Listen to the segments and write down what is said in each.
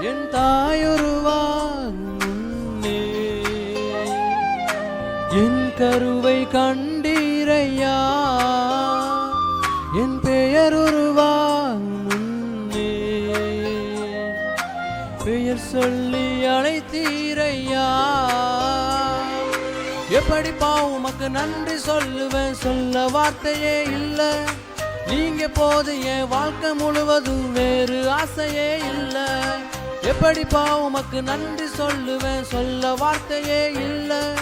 என் தாயொருவான் என் கருவை கண்டீரையா. என் பெயர் உருவான் பெயர் சொல்லி அழைத்தீரையா. எப்படிப்பா உமக்கு நன்றி சொல்லுவேன்? சொல்ல வார்த்தையே இல்லை. நீங்க போது என் வாழ்க்கை முழுவதும் வேறு ஆசையே இல்லை. எப்படிப்பா உமக்கு நன்றி சொல்லுவேன்? சொல்ல வார்த்தையே இல்ல.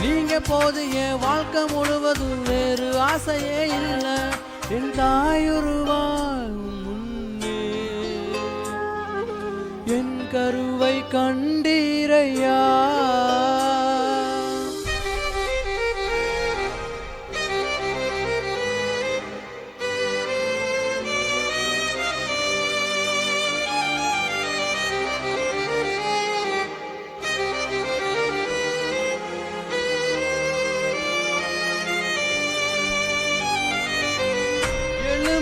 நீங்க போது என் வாழ்க்கை முழுவதும் வேறு ஆசையே இல்ல. என் தாயுருவாய் முன்னே. என் கருவை கண்டீரையா?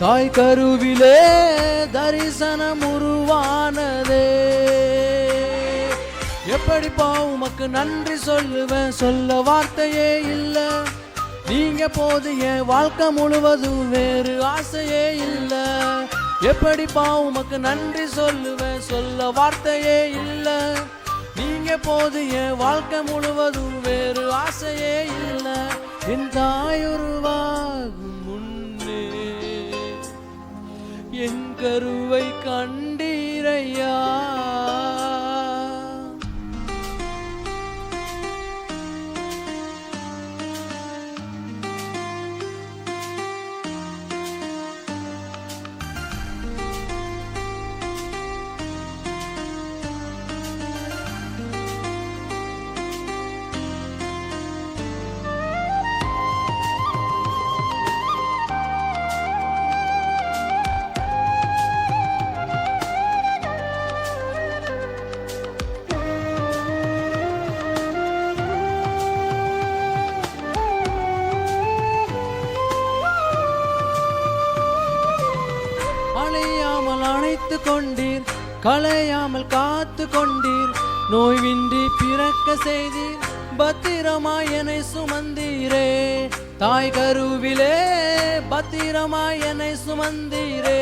தாய் கருவிலே தரிசனம் உருவானதே. எப்படிப்பா உமக்கு நன்றி சொல்லுவேன்? சொல்ல வார்த்தையே இல்லை. நீங்க போது என் வாழ்க்கை முழுவதும் வேறு ஆசையே இல்லை. எப்படிப்பா உமக்கு நன்றி சொல்லுவேன்? சொல்ல வார்த்தையே இல்லை. நீங்க போது என் வாழ்க்கை முழுவதும் வேறு ஆசையே இல்லை. என் தாயுருவாகும் என் கருவை கண்டீரையா? அலையாமல் அணைத்து கொண்டீர் களையாமல் காத்து கொண்டீர். நோய்வின்றி பிறக்க செய்தீர் பத்திரமாய் என்னை சுமந்தீரே. தாய் கருவிலே பத்திரமாய் என்னை சுமந்தீரே.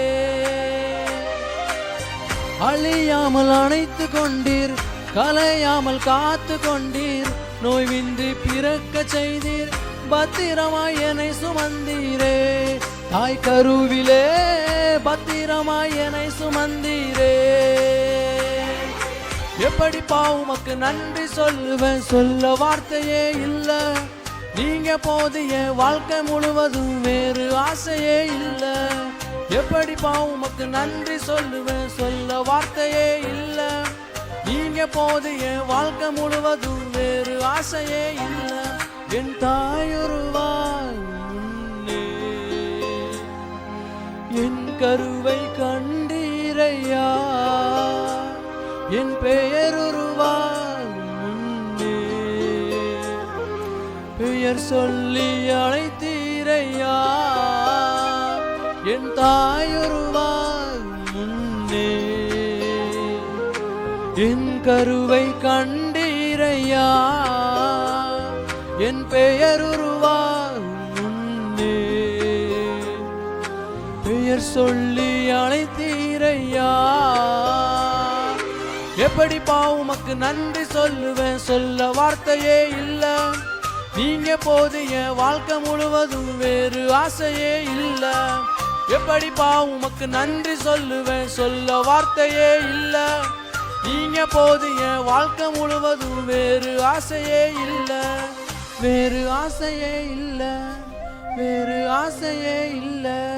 அழியாமல் அணைத்து கொண்டீர் கலையாமல் காத்து கொண்டீர். நோய்வின்றி பிறக்க செய்தீர் பத்திரமாய் என்னை சுமந்தீரே. தாய் கருவிலே பத்திரமாய் என்னை சுமந்தீரே. எப்படி பாவுமக்கு நன்றி சொல்லுவேன்? சொல்ல வார்த்தையே இல்ல. நீங்க போது என் வாழ்க்கை முழுவதும் வேறு ஆசையே இல்ல. எப்படி பாவுமக்கு நன்றி சொல்லுவேன்? சொல்ல வார்த்தையே இல்ல. நீங்க போது என் வாழ்க்கை முழுவதும் வேறு ஆசையே இல்ல. என் தாயொருவாய் கருவை கண்டீரையா? என் பெயருருவாய் முன்னே. பெயர் சொல்லி அழைத்தீரையா? என் தாயொருவாய் முன்னே. என் கருவை கண்டீரையா? என் பெயருருவாய் பெயர் சொல்லி அழைத்தீரையா? எப்படி உமக்கு நன்றி சொல்லுவேன்? சொல்ல வார்த்தையே இல்ல. நீங்க போது என் வாழ்க்கை முழுவதும் வேறு ஆசையே இல்ல. எப்படி உமக்கு நன்றி சொல்லுவேன்? சொல்ல வார்த்தையே இல்ல. நீங்க போது என் வாழ்க்கை முழுவதும் வேறு ஆசையே இல்ல. வேறு ஆசையே இல்ல. வேறு ஆசையே இல்லை.